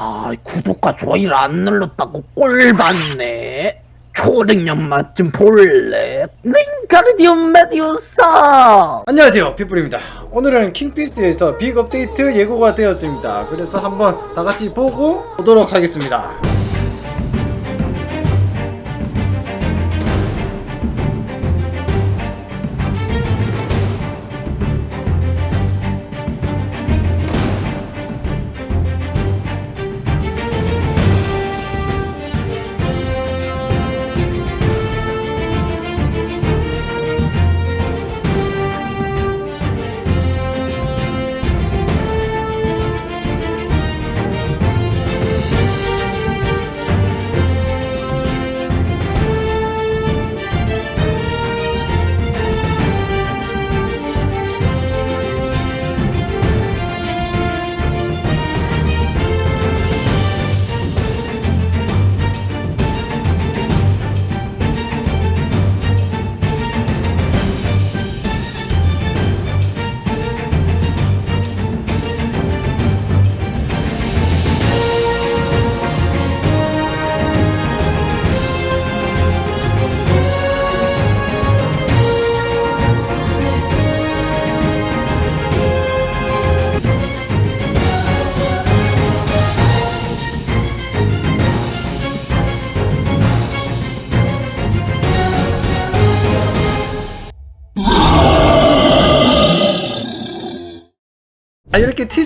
아, 구독과 좋아요를 안 눌렀다고 꼴 받네. 초능력 맛좀 볼래? 윙카르디움 메디우사! 안녕하세요 pit불입니다 오늘은 킹피스에서 빅 업데이트 예고가 되었습니다 그래서 한번 다 같이 보고 오도록 하겠습니다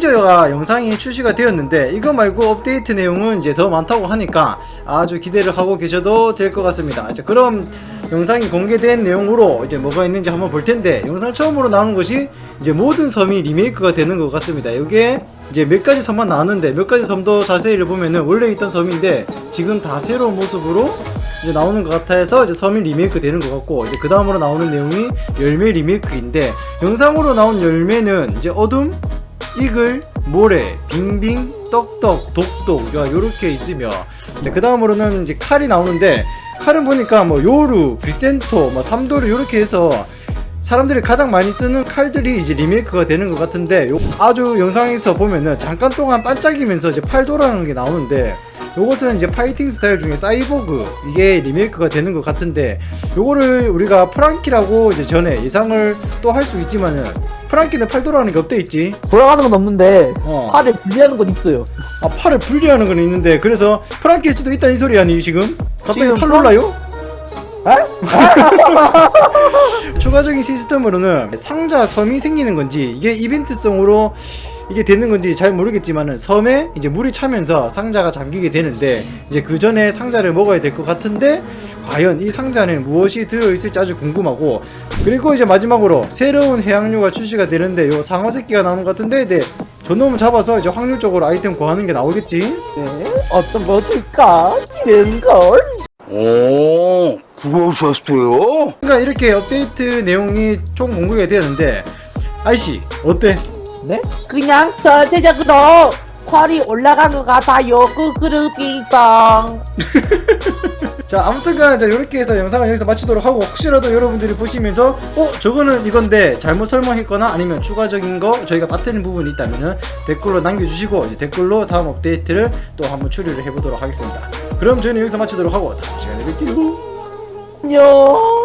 티저가 영상이 출시가 되었는데 이거 말고 업데이트 내용은 이제 더 많다고 하니까 아주 기대를 하고 계셔도 될 것 같습니다. 자, 그럼 영상이 공개된 내용으로 이제 뭐가 있는지 한번 볼 텐데 영상 처음으로 나오는 것이 이제 모든 섬이 리메이크가 되는 것 같습니다. 이게 이제 몇 가지 섬만 나왔는데 몇 가지 섬도 자세히 보면은 원래 있던 섬인데 지금 다 새로운 모습으로 이제 나오는 것 같아서 이제 섬이 리메이크 되는 것 같고 이제 그 다음으로 나오는 내용이 열매 리메이크인데 영상으로 나온 열매는 이제 어둠, 이글, 모래, 빙빙, 떡떡, 독독 야 요렇게 있으며. 그 다음으로는 이제 칼이 나오는데 칼은 보니까 뭐 요루, 비센토, 뭐 삼도르 요렇게 해서 사람들이 가장 많이 쓰는 칼들이 이제 리메이크가 되는 것 같은데 요 아주 영상에서 보면은 잠깐 동안 반짝이면서 이제 팔 돌아가는 게 나오는데 요것은 이제 파이팅 스타일 중에 사이보그 이게 리메이크가 되는 것 같은데 요거를 우리가 프랑키라고 이제 전에 예상을 또 할 수 있지만은 프랑키는 팔 돌아가는 게 업돼 있지 돌아가는 건 없는데, 어. 팔을 분리하는 건 있어요. 아 팔을 분리하는 건 있는데 그래서 프랑키일 수도 있다는 이 소리 아니 지금 갑자기 지금 팔 프랑- 놀라요? 에? 추가적인 시스템으로는 상자 섬이 생기는 건지 이게 이벤트성으로 이게 되는 건지 잘 모르겠지만은 섬에 이제 물이 차면서 상자가 잠기게 되는데 이제 그 전에 상자를 먹어야 될 것 같은데 과연 이 상자는 무엇이 들어있을지 아주 궁금하고 그리고 이제 마지막으로 새로운 해양류가 출시가 되는데 요 상어 새끼가 나오는 것 같은데 네 저놈을 잡아서 이제 확률적으로 아이템 구하는 게 나오겠지 네, 어떤 것일까? 기대는걸? 오, 그러셨어요? 그러니까 이렇게 업데이트 내용이 총 공개가 되는데 아이씨 어때? 네? 그냥 전체적으로 퀄이 올라간 것 같아요. 그 그룹이랑. 자 아무튼간 자 이렇게 해서 영상을 여기서 마치도록 하고 혹시라도 여러분들이 보시면서 어 저거는 이건데 잘못 설명했거나 아니면 추가적인 거 저희가 빠뜨린 부분이 있다면은 댓글로 남겨주시고 이제 댓글로 다음 업데이트를 또 한번 추리를 해보도록 하겠습니다 그럼 저희는 여기서 마치도록 하고 다음 시간에 뵐게요 안녕.